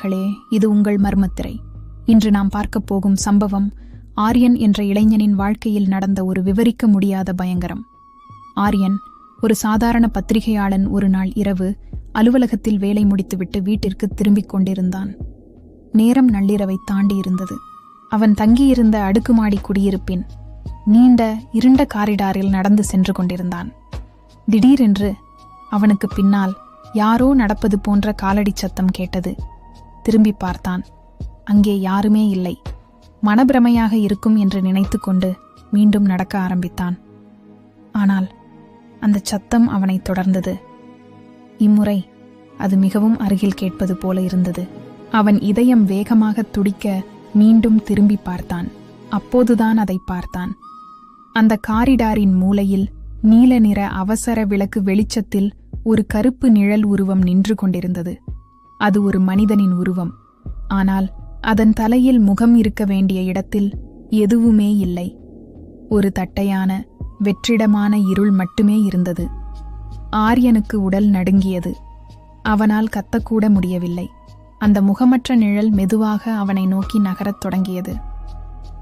களே இது உங்கள் மர்மத்திரை. இன்று நாம் பார்க்கப் போகும் சம்பவம் ஆரியன் என்ற இளைஞனின் வாழ்க்கையில் நடந்த ஒரு விவரிக்க முடியாத பயங்கரம். ஆரியன் ஒரு சாதாரண பத்திரிகையாளன் ஒரு நாள் இரவு அலுவலகத்தில் வேலை முடித்துவிட்டு வீட்டிற்கு திரும்பிக் கொண்டிருந்தான். நேரம் நள்ளிரவை தாண்டி இருந்தது. அவன் தங்கியிருந்த அடுக்குமாடி குடியிருப்பின் நீண்ட இருண்ட காரிடாரில் நடந்து சென்று கொண்டிருந்தான். திடீரென்று அவனுக்கு பின்னால் யாரோ நடப்பது போன்ற காலடி சத்தம் கேட்டது. திரும்பி பார்த்தான். அங்கே யாருமே இல்லை. மனப்பிரமையாக இருக்கும் என்று நினைத்துக்கொண்டு மீண்டும் நடக்க ஆரம்பித்தான். ஆனால் அந்த சத்தம் அவனை தொடர்ந்தது. இம்முறை அது மிகவும் அருகில் கேட்பது போல இருந்தது. அவன் இதயம் வேகமாக துடிக்க மீண்டும் திரும்பி பார்த்தான். அப்போதுதான் அதை பார்த்தான். அந்த காரிடாரின் மூலையில் நீல நிற அவசர விளக்கு வெளிச்சத்தில் ஒரு கருப்பு நிழல் உருவம் நின்று கொண்டிருந்தது. அது ஒரு மனிதனின் உருவம். ஆனால் அதன் தலையில் முகம் இருக்க வேண்டிய இடத்தில் எதுவுமே இல்லை. ஒரு தட்டையான வெற்றிடமான இருள் மட்டுமே இருந்தது. ஆரியனுக்கு உடல் நடுங்கியது. அவனால் கத்தக்கூட முடியவில்லை. அந்த முகமற்ற நிழல் மெதுவாக அவனை நோக்கி நகரத் தொடங்கியது.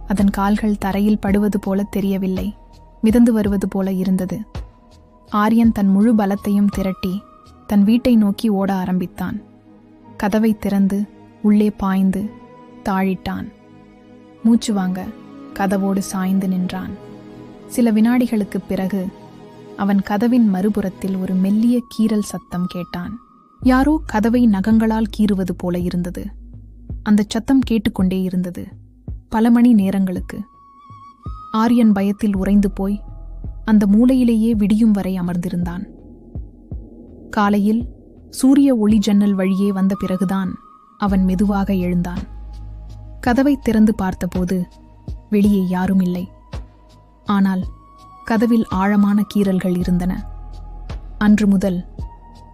அதன் கால்கள் தரையில் படுவது போல தெரியவில்லை. மிதந்து வருவது போல இருந்தது. ஆரியன் தன் முழு பலத்தையும் திரட்டி தன் வீட்டை நோக்கி ஓட ஆரம்பித்தான். கதவை திறந்து உள்ளே பாய்ந்து தாழிட்டான். மூச்சு வாங்க கதவோடு சாய்ந்து நின்றான். சில வினாடிகளுக்குப் பிறகு அவன் கதவின் மறுபுறத்தில் ஒரு மெல்லிய கீறல் சத்தம் கேட்டான். யாரோ கதவை நகங்களால் கீறுவது போல இருந்தது. அந்த சத்தம் கேட்டுக்கொண்டே இருந்தது. பல மணி நேரங்களுக்கு. ஆரியன் பயத்தில் உறைந்து போய் அந்த மூலையிலேயே விடியும் வரை அமர்ந்திருந்தான். காலையில் சூரிய ஒளி ஜன்னல் வழியே வந்த பிறகுதான் அவன் மெதுவாக எழுந்தான். கதவை திறந்து பார்த்தபோது வெளியே யாரும் இல்லை. ஆனால் கதவில் ஆழமான கீறல்கள் இருந்தன. அன்று முதல்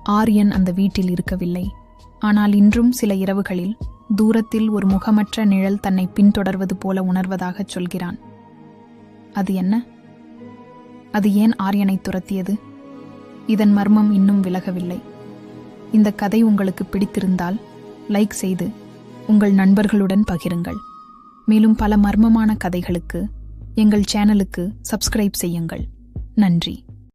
ஆரியன் அந்த வீட்டில் இருக்கவில்லை. ஆனால் இன்றும் சில இரவுகளில் தூரத்தில் ஒரு முகமற்ற நிழல் தன்னை பின்தொடர்வது போல உணர்வதாகச் சொல்கிறான். அது என்ன? அது ஏன் ஆரியனை துரத்தியது? இதன் மர்மம் இன்னும் விலகவில்லை. இந்த கதை உங்களுக்கு பிடித்திருந்தால் லைக் செய்து உங்கள் நண்பர்களுடன் பகிருங்கள். மேலும் பல மர்மமான கதைகளுக்கு எங்கள் சேனலுக்கு சப்ஸ்கிரைப் செய்யுங்கள். நன்றி.